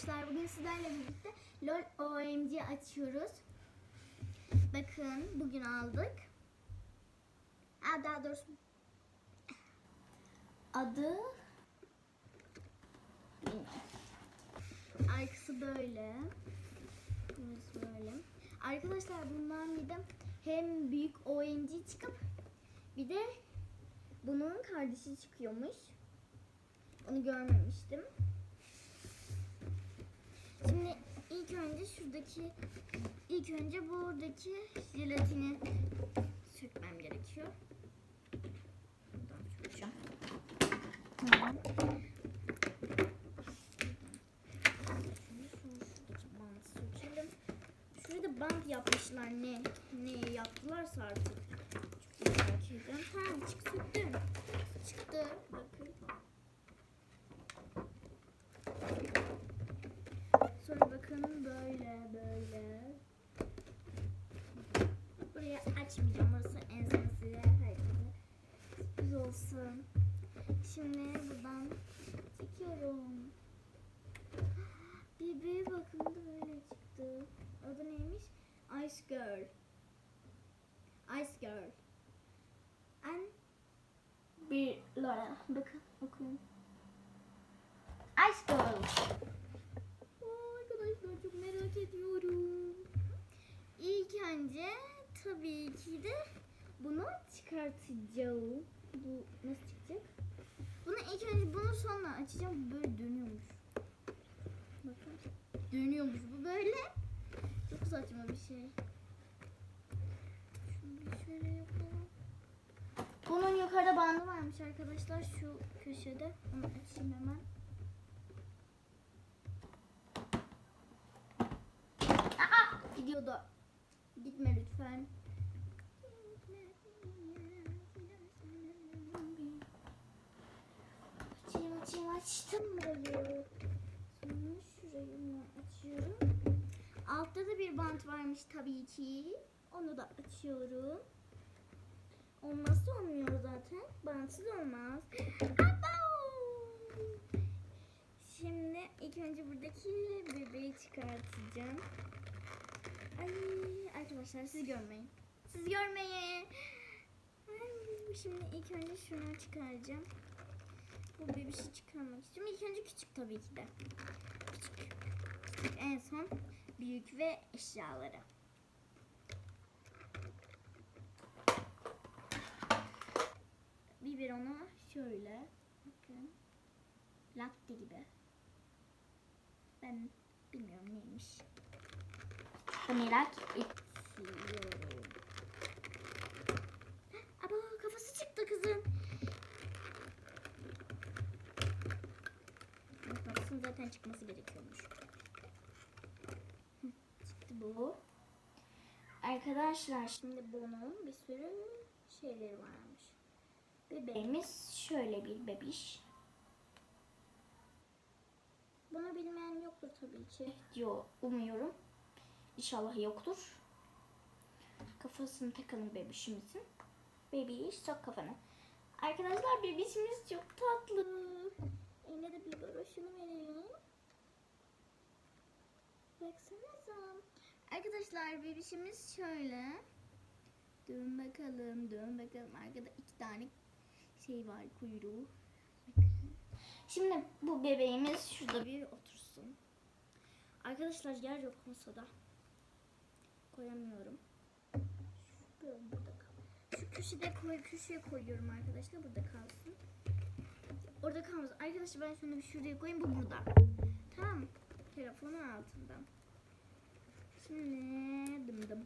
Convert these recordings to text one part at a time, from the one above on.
arkadaşlar bugün sizlerle birlikte LOL OMG açıyoruz. Bakın bugün aldık. Aa, daha doğrusu adı. Arkası böyle. Böyle. Arkadaşlar bundan bir de hem büyük OMG çıkıp bir de bunun kardeşi çıkıyormuş. Onu görmemiştim. Şimdi ilk önce şuradaki ilk önce buradaki jelatini sökmem gerekiyor. Buradan sökeceğim. Tamam. Şurada da bant yapmışlar ne? Ne yaptılarsa artık. Ha çık söktüm. Çıktı. Bakın. Sonra bakın böyle böyle. Buraya açmayacağım. Orası en son size herkese sürpriz olsun. Şimdi buradan çekiyorum. Bebeğe bakın da böyle çıktı. Adı neymiş? Ice Girl. Ice Girl. And bir Laura. Bakın okuyun. Ice Girl. Merak ediyorum. İlk önce tabii ki de bunu çıkartacağım. Bu nasıl çıkacak? Bunu ilk önce bunu sonra açacağım. Böyle dönüyormuş. Bakın. Dönüyormuş bu böyle. Çok saçma bir şey. Şunu şöyle yapalım. Bunun yukarıda bandı varmış arkadaşlar şu köşede. Onu açayım hemen. Aa, gidiyordu. Gitme lütfen. Açayım açayım açtım burayı. Sonra şurayı açıyorum. Altta da bir bant varmış tabii ki. Onu da açıyorum. Olmazsa olmuyor zaten. Bantsız olmaz. Şimdi ilk önce buradaki bebeği çıkartacağım. Arkadaşlar siz görmeyin. Siz görmeyin. Ay, şimdi ilk önce şunu çıkaracağım. Bu bebişi çıkarmak istiyorum. İlk önce küçük tabii ki de. Küçük. Küçük en son büyük ve eşyaları. Biberonu şöyle. Bakın. Latte gibi. Ben bilmiyorum neymiş. Merak ediyorum. Aba kafası çıktı kızın. Kafasının zaten çıkması gerekiyormuş. Çıktı bu. Arkadaşlar şimdi bunun bir sürü şeyleri varmış. Bebeğimiz şöyle bir bebiş. Bunu bilmeyen yoktur tabii ki. Diyor umuyorum. İnşallah yoktur. Kafasını takalım bebişimizin. Bebiş sok kafanı. Arkadaşlar bebişimiz çok tatlı. Eline de bir broşunu verelim. Baksanıza. Arkadaşlar bebişimiz şöyle. Dön bakalım, dön bakalım. Arkada iki tane şey var kuyruğu. Şimdi bu bebeğimiz şurada bir otursun. Arkadaşlar yer yok masada. Koyamıyorum. Şu köşede koy, köşeye koyuyorum arkadaşlar. Burada kalsın. Orada kalmaz. Arkadaşlar ben şunu bir şuraya koyayım. Bu burada. Tamam? Telefonun altında. Şimdi dım dım.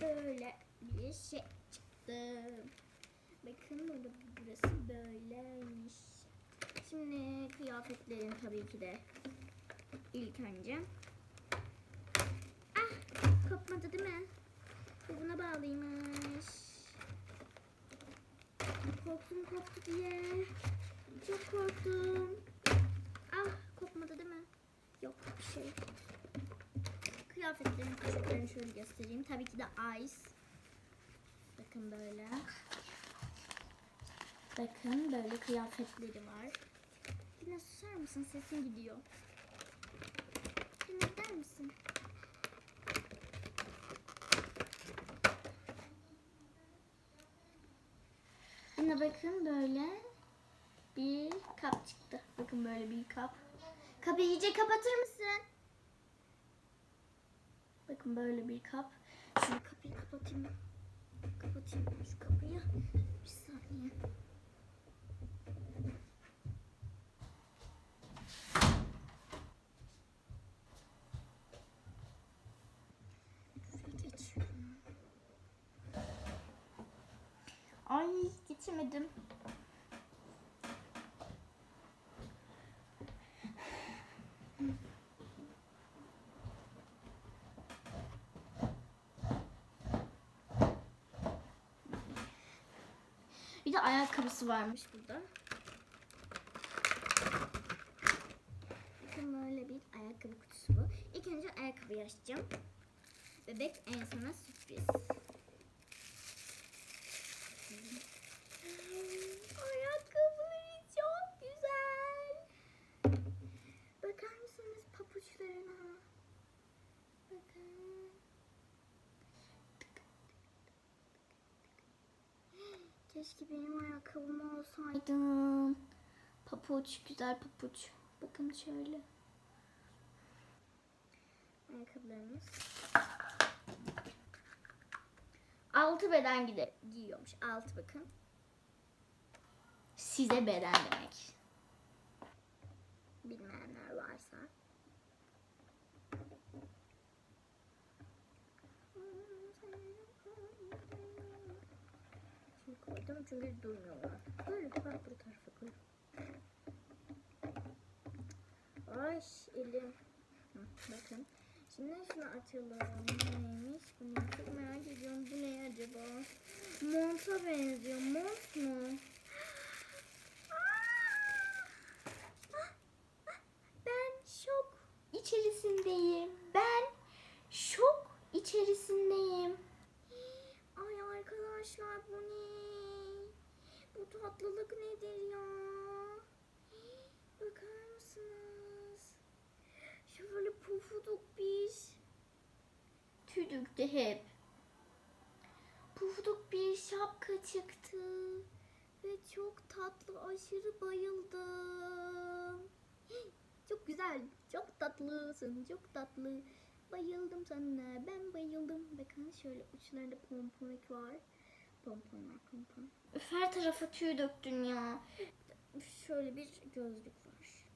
Böyle bir şey çıktı. Bakın burada burası böyleymiş. Şimdi kıyafetlerin tabii ki de ilk önce. Kopmadı değil mi? Bu buna bağlıymış. Korktum koptu diye. Çok korktum. Ah kopmadı değil mi? Yok bir şey. Kıyafetlerin poşetlerini şöyle göstereyim. Tabii ki de ice. Bakın böyle. Bakın böyle kıyafetleri var. Biraz susar mısın? Sesin gidiyor. Dinle der misin? Yine bakın böyle bir kap çıktı. Bakın böyle bir kap. Kapı iyice kapatır mısın? Bakın böyle bir kap. Şunu kapıyı kapatayım. Kapatayım şu kapıyı. Bir saniye. Ay geçemedim. Bir de ayakkabısı varmış burada. Bakın böyle bir ayakkabı kutusu bu. İlk önce ayakkabıyı açacağım. Bebek en sona sürpriz. Ayakkabıları çok güzel. Bakar mısınız papuçlarına? Bakın. Keşke benim ayakkabım olsaydı. Papuç, güzel papuç. Bakın şöyle. Ayakkabılarımız. Altı beden gide giyiyormuş. Altı bakın. Size beden demek. Bilmeyenler varsa. Şimdi koydum çünkü duymuyorlar. Böyle bak bu tarafa koy. Ay elim. Bakın. Şimdi şunu açalım. Neymiş? Bunu çok merak ediyorum. Bu ne acaba? Monta benziyor. Mont mu? Ben şok içerisindeyim. Ben şok içerisindeyim. Tatlılık nedir ya? Bakar mısınız? Şöyle pufuduk bir tüdüktü hep. Pufuduk bir şapka çıktı. Ve çok tatlı, aşırı bayıldım. Çok güzel, çok tatlısın, çok tatlı. Bayıldım sana, ben bayıldım. Bakın şöyle uçlarında pomponik var. Pompon var, pompon. Üf, Her tarafa tüy döktün ya. Şöyle bir gözlük var.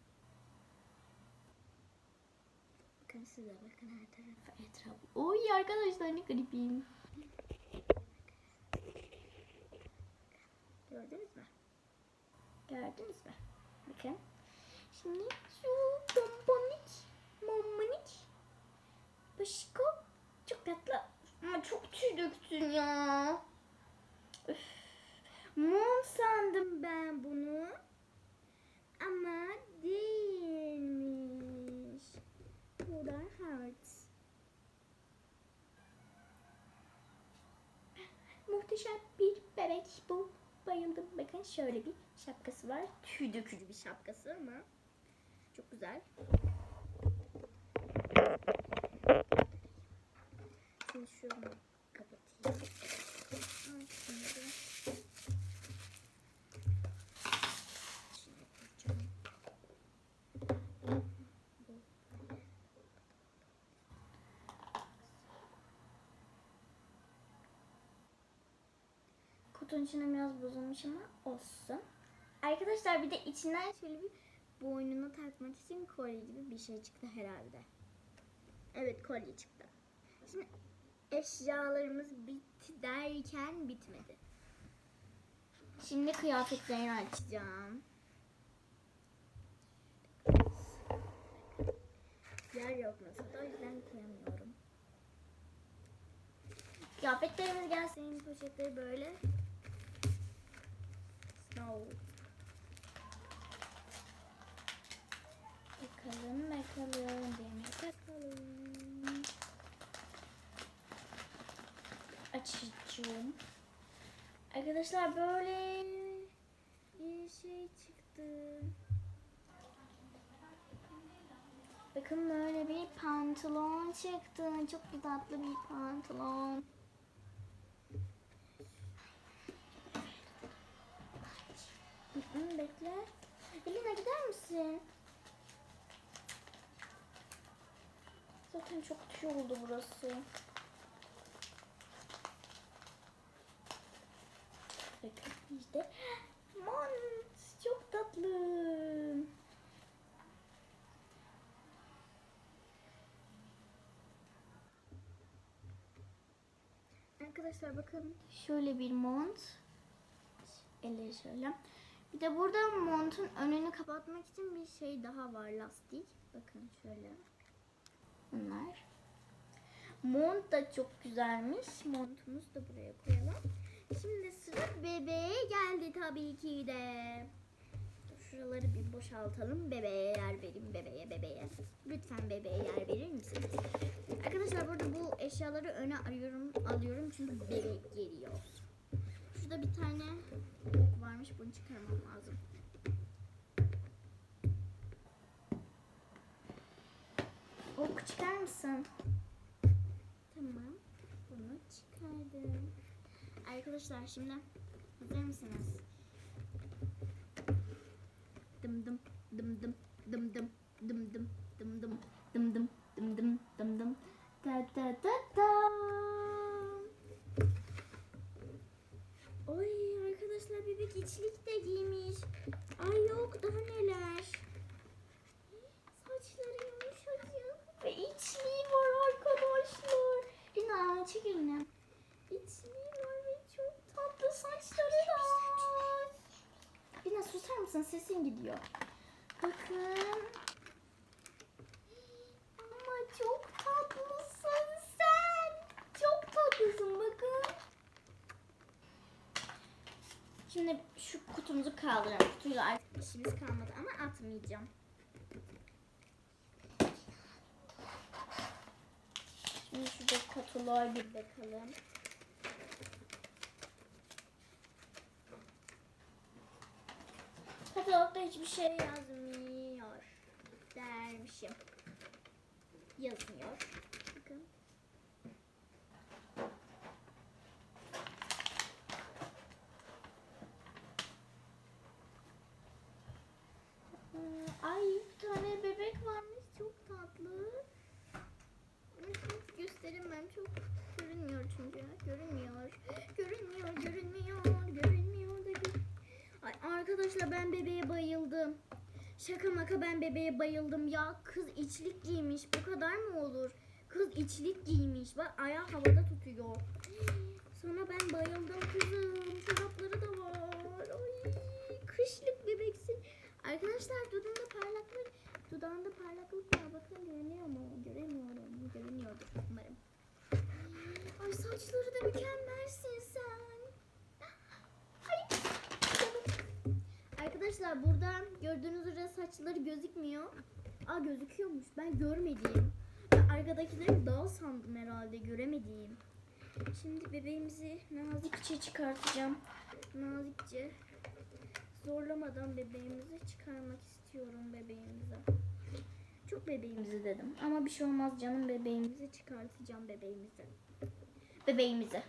Bakın size bakın her tarafa etrafı. Oy arkadaşlar ne garipim. Gördünüz mü? Gördünüz mü? Bakın. Şimdi şu pomponik, mommanik. Başka çok tatlı. Ama çok tüy döktün ya. Mum sandım ben bunu. Ama değilmiş. Bu da heart. Muhteşem bir bebek bu. Bayıldım. Bakın şöyle bir şapkası var. Tüy dökücü bir şapkası ama çok güzel. Şimdi şunu kapatayım. Şimdi. Kutunun içine biraz bozulmuş ama olsun. Arkadaşlar bir de içinden şöyle bir boynuna takmak için kolye gibi bir şey çıktı herhalde. Evet kolye çıktı. Şimdi eşyalarımız bitti derken bitmedi. Şimdi kıyafetlerini açacağım. Yer yok masada o yüzden koyamıyorum. Kıyafetlerimiz gelsin poşetleri böyle. Snow. Bakalım bakalım demek bakalım. Açacağım. Arkadaşlar böyle bir şey çıktı. bakın böyle bir pantolon çıktı. Çok tatlı bir pantolon. Bekle. Elina gider misin? Zaten çok şey oldu burası. Bakın işte. Mont çok tatlı. Arkadaşlar bakın şöyle bir mont. Elleri şöyle. Bir de burada montun önünü kapatmak için bir şey daha var lastik. Bakın şöyle. Bunlar. Mont da çok güzelmiş. Montumuzu da buraya koyalım. Şimdi sıra bebeğe geldi tabii ki de. Şuraları bir boşaltalım. Bebeğe yer verin. Bebeğe bebeğe. Lütfen bebeğe yer verir misiniz? Arkadaşlar burada bu eşyaları öne arıyorum, alıyorum çünkü bebek geliyor. Şurada bir tane ok varmış. Bunu çıkarmam lazım. Ok çıkar mısın? Tamam. Arkadaşlar şimdi hazır mısınız? Dım dım dım dım dım dım dım dım dım dım dım dım dım dım dım dım ta ta ta ta Oy arkadaşlar bebek içlik de giymiş. Ay yok daha neler. Saçları yumuşacık ve içliği var arkadaşlar. Lina çekil Lina. İçliği var ve çok tatlı saçları da var. Lina susar mısın? Sesin gidiyor. Bakın. Ama çok tatlısın sen. Çok tatlısın bakın. Şimdi şu kutumuzu kaldıralım. Kutuyla artık işimiz kalmadı ama atmayacağım. Şimdi şurada kutular bir bakalım. Katalogda hiçbir şey yazmıyor. Dermişim. Yazmıyor. Bakın. Ee, Ay bir tane bebek varmış çok tatlı. Gösteremem çok görünmüyor çünkü. Görünmüyor. Görünmüyor, görünmüyor, görünmüyor da gör- Ay arkadaşlar ben bebeğe bayıldım. Şaka maka ben bebeğe bayıldım ya. Kız içlik giymiş. Bu kadar mı olur? Kız içlik giymiş. Bak ayağı havada tutuyor. Sonra ben bayıldım kızım. Çorapları da var. Ay kışlık bebeksin. Arkadaşlar dudağında parlaklık dudağında parlaklık var. Bakın görünüyor mu? Göremiyorum. Görünüyordur umarım. Ay saçları da mükemmelsin sen. Arkadaşlar burada gördüğünüz üzere saçları gözükmüyor. Aa gözüküyormuş. Ben görmediğim. Ben arkadakileri daha sandım herhalde göremediğim. Şimdi bebeğimizi nazikçe çıkartacağım. Nazikçe. Zorlamadan bebeğimizi çıkarmak istiyorum bebeğimizi. Çok bebeğimizi dedim. Ama bir şey olmaz canım bebeğimizi çıkartacağım. Bebeğimizi. Bebeğimizi.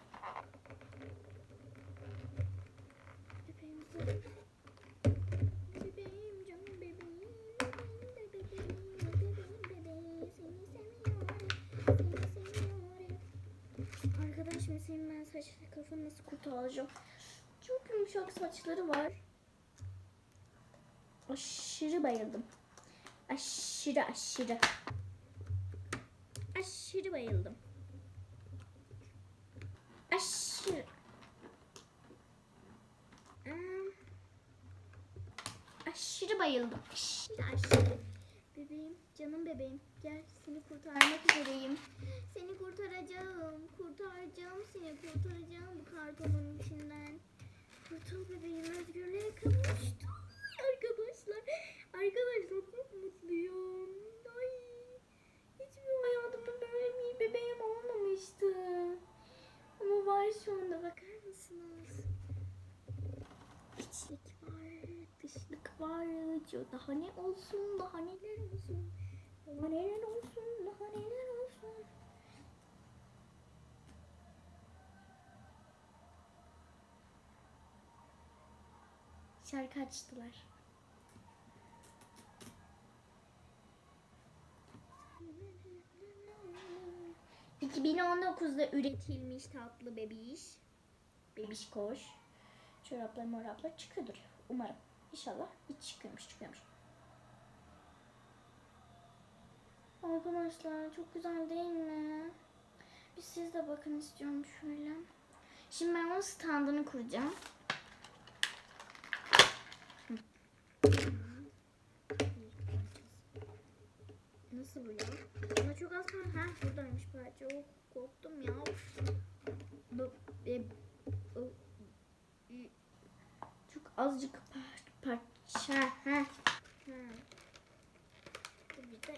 Bebeğim canım bebeğim. Bebeğim de bebeğim. Bebeğim bebeğim. Seni seviyorum. Seni seviyorum. Arkadaş şimdi senin kafanı nasıl kurtaracağım? Çok yumuşak saçları var. Aşırı bayıldım. Aşırı aşırı. Aşırı bayıldım. Aşırı. Hmm. Aşırı bayıldım. Aşırı aşırı. Bebeğim, canım bebeğim. Gel seni kurtarmak üzereyim. Seni kurtaracağım. Kurtaracağım seni kurtaracağım bu kartonun içinden. Kurtul bebeğim özgürlüğe kavuştum. Arkadaşlar. Arkadaşlar çok mutluyum. Ay. Hiçbir hayatımda böyle bir bebeğim olmamıştı. Ama var şu anda bakar mısınız? Var. Daha ne olsun, daha neler olsun. Daha neler olsun, daha neler olsun. Şarkı açtılar. ...2019'da üretilmiş tatlı bebiş. Bebiş koş. Çoraplar moraplar çıkıyordur. Umarım. İnşallah. Hiç çıkıyormuş çıkıyormuş. Arkadaşlar çok güzel değil mi? Bir siz de bakın istiyorum şöyle. Şimdi ben onun standını kuracağım. Nasıl bu ya? Ama çok az kaldı. Ha buradaymış parça. Oh, korktum ya. E, i- çok azıcık Ha. Bir de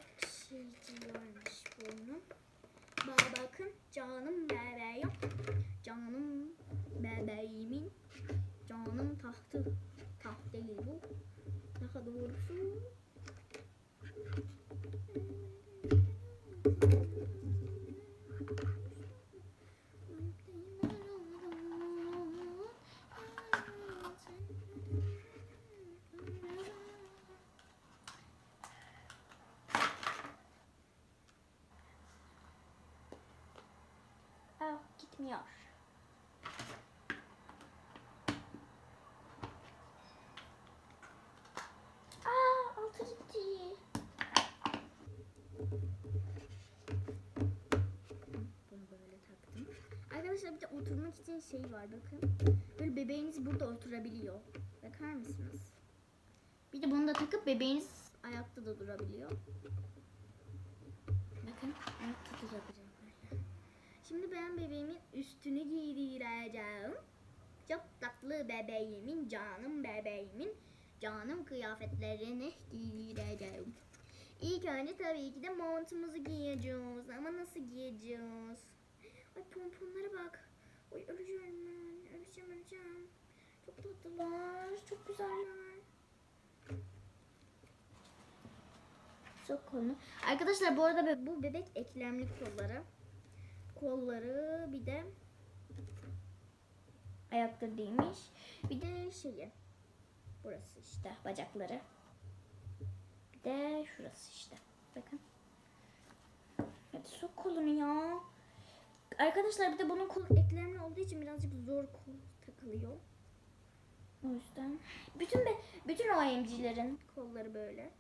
şeyci varmış bunun. Bak bakın canım bebeğim. Canım bebeğimin. Canım tahtı. Taht değil bu. Daha doğrusu. Ah gitmiyor. Aa altı gitti. Bunu böyle taktım. Arkadaşlar bir de oturmak için şey var bakın. Böyle bebeğiniz burada oturabiliyor. Bakar mısınız? Bir de bunu da takıp bebeğiniz ayakta da durabiliyor. Bakın ayakta durabiliyor. Şimdi ben bebeğimin üstünü giydireceğim. Çok tatlı bebeğimin, canım bebeğimin, canım kıyafetlerini giydireceğim. İlk önce tabii ki de montumuzu giyeceğiz. Ama nasıl giyeceğiz? Ay pomponlara bak. Ay öleceğim ben. Öleceğim öleceğim. Çok tatlılar. Çok güzeller. Çok konu. Arkadaşlar bu arada bu bebek eklemli kolları. Kolları bir de ayakları değmiş. Bir de şeyi. Burası işte bacakları. Bir de şurası işte. Bakın. Hadi sok kolunu ya. Arkadaşlar bir de bunun kol eklemli olduğu için birazcık zor kol takılıyor. O yüzden bütün be, bütün OMG'lerin kolları böyle.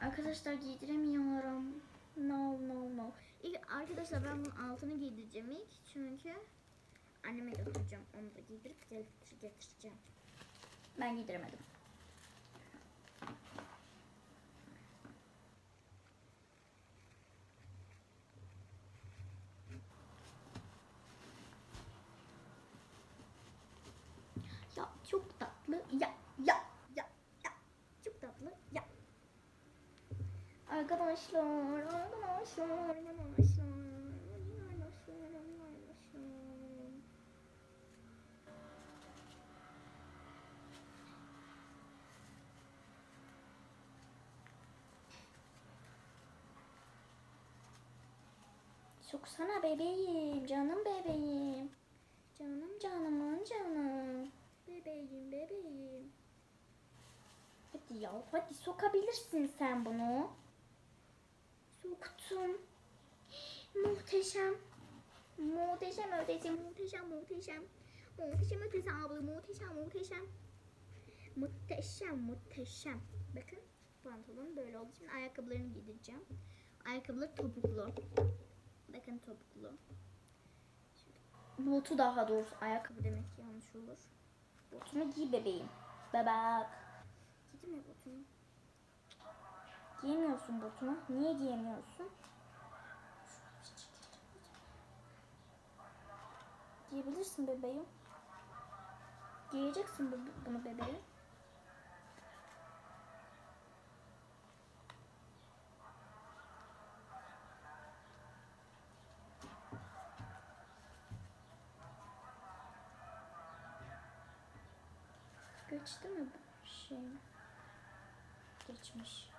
Arkadaşlar giydiremiyorum. No no no. İlk arkadaşlar ben bunun altını giydireceğim ilk çünkü anneme götüreceğim. Onu da giydirip getir- getireceğim. Ben giydiremedim. Ya çok tatlı. Ya ya ya ya. Çok tatlı. Ya. Arkadaşlar, arkadaşlar, arkadaşlar. Soksana bebeğim, canım bebeğim. Canım canımın canım. Bebeğim, bebeğim. Hadi ya, hadi sokabilirsin sen bunu. Soktum. Muhteşem. Muhteşem ötesi, muhteşem, muhteşem. Muhteşem ötesi abla, muhteşem, muhteşem. Muhteşem, muhteşem. Bakın pantolon böyle oldu. Şimdi ayakkabılarını giydireceğim. Ayakkabılar topuklu. Bakın topuklu. Botu daha doğrusu ayakkabı demek yanlış olur. Botunu giy bebeğim. Bebek. Giydim mi botunu? Giyemiyorsun botunu. Niye giyemiyorsun? Giyebilirsin bebeğim. Giyeceksin bu, bunu bebeğim. Geçti mi bu? şey geçmiş.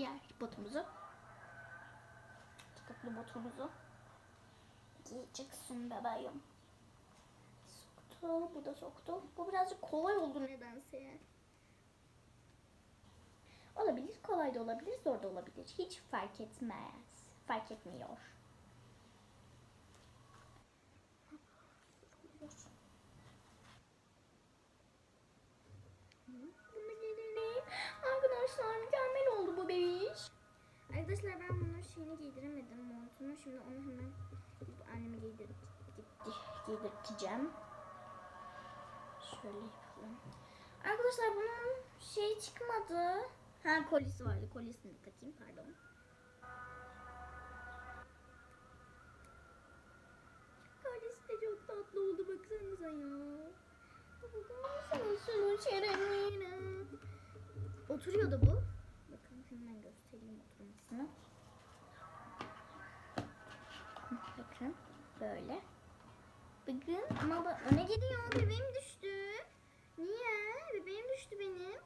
Diğer botumuzu Tıklı botumuzu giyeceksin bebeğim. Soktu, bu da soktu. Bu birazcık kolay oldu nedense. Olabilir, kolay da olabilir, zor da olabilir. Hiç fark etmez. Fark etmiyor. Arkadaşlar oldu bu bebiş. Arkadaşlar ben bunun şeyini giydiremedim montunu. Şimdi onu hemen anneme giydir giydirteceğim. Şöyle yapalım. Arkadaşlar bunun şey çıkmadı. Ha kolisi vardı. Kolisini takayım pardon. Kolisi de çok tatlı oldu baksanıza ya. Bakar mısınız şunun şerefine? Oturuyor da bu. Göstereyim oturmasını. Bakın böyle. Bakın ama bak öne gidiyor. Bebeğim düştü. Niye? Bebeğim düştü benim.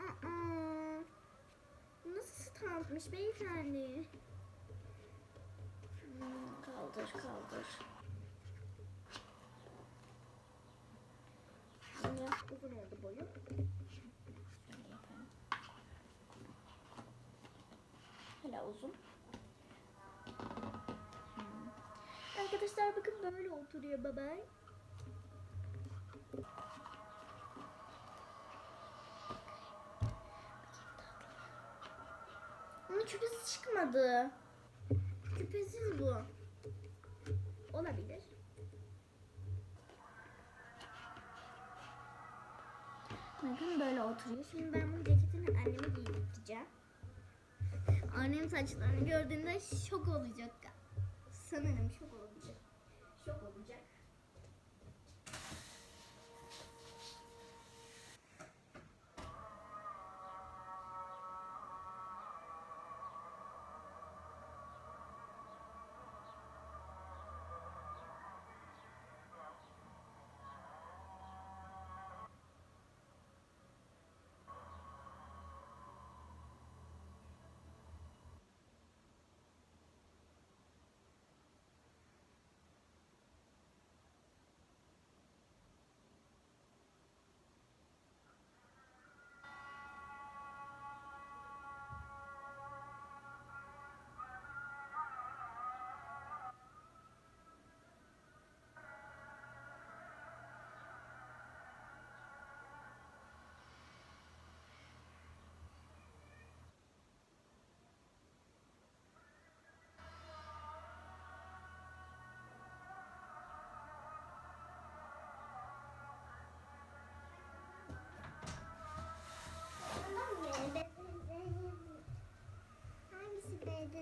Aa. Nasıl standmış beyefendi? Hmm, kaldır kaldır. Şimdi uzun oldu boyu. Şöyle yapalım. Hala uzun. Hmm. Arkadaşlar bakın böyle oturuyor babay. Ama küpesi çıkmadı. Küpesiz bu. Olabilir. Bakın böyle oturuyor. Şimdi ben bu ceketini anneme giydireceğim. Annem saçlarını gördüğünde şok olacak. Sanırım şok olacak. Şok olacak.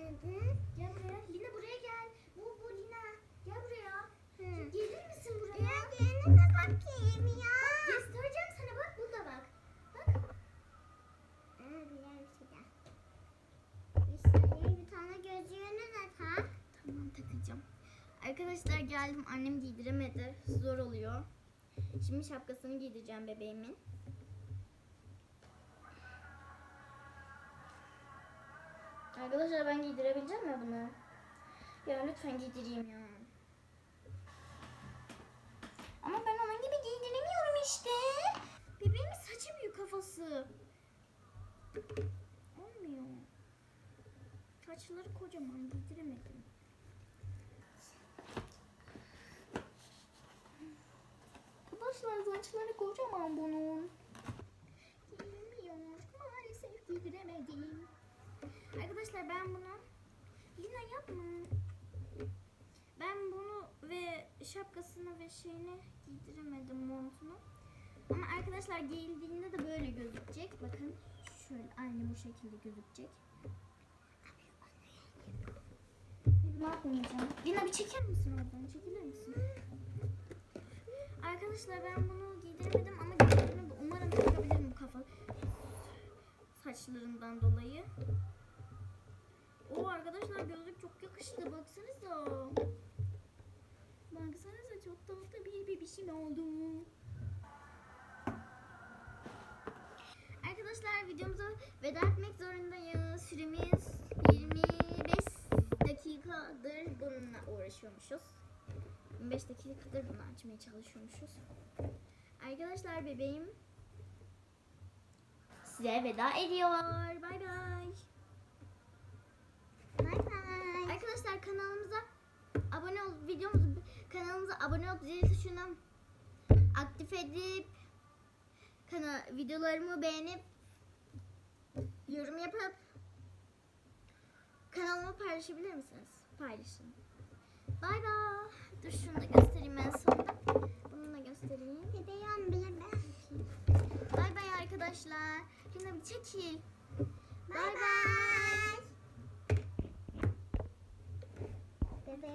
Bedeni? Gel buraya. Lina buraya gel. Bu bu Lina. Gel buraya. Gelir misin buraya? Ya gelene de bakayım ya. Göstereceğim sana bak burada bak. Bak. Bir tane gözlüğünü de tak. Tamam takacağım. Arkadaşlar geldim annem giydiremedi. Zor oluyor. Şimdi şapkasını giydireceğim bebeğimin. Arkadaşlar ben giydirebileceğim mi bunu? Ya lütfen giydireyim ya. Ama ben onun gibi giydiremiyorum işte. Bebeğimin saçı büyük kafası. Olmuyor. Saçları kocaman giydiremedim. Arkadaşlar saçları kocaman bunun. Giyilmiyor. Maalesef giydiremedim. Arkadaşlar ben bunu... Lina yapma. Ben bunu ve şapkasını ve şeyini giydiremedim montunu. Ama arkadaşlar giyildiğinde de böyle gözükecek. Bakın şöyle aynı bu şekilde gözükecek. Ne yapmayacağım? Lina bir çeker misin oradan? Çekilir misin? Arkadaşlar ben bunu giydim. gösteremedim ama gözlüğümü umarım takabilirim bu kafa saçlarından dolayı. O arkadaşlar gözlük çok yakıştı baksanıza. Baksanıza çok tatlı bir bebişim oldu. Arkadaşlar videomuza veda etmek zorundayız. Süremiz 25 dakikadır bununla uğraşıyormuşuz. 25 dakikadır bunu açmaya çalışıyormuşuz. Arkadaşlar bebeğim size veda ediyor. Bay bay. Arkadaşlar kanalımıza abone ol videomuzu kanalımıza abone ol zil tuşuna aktif edip kana, videolarımı beğenip yorum yapıp kanalıma paylaşabilir misiniz? Paylaşın. Bay bay. Dur şunu da göstereyim en sonunda. Bunu da göstereyim. Bebeğim bile ben. Bay bay arkadaşlar. Şimdi bir çekil. Bay bay. they.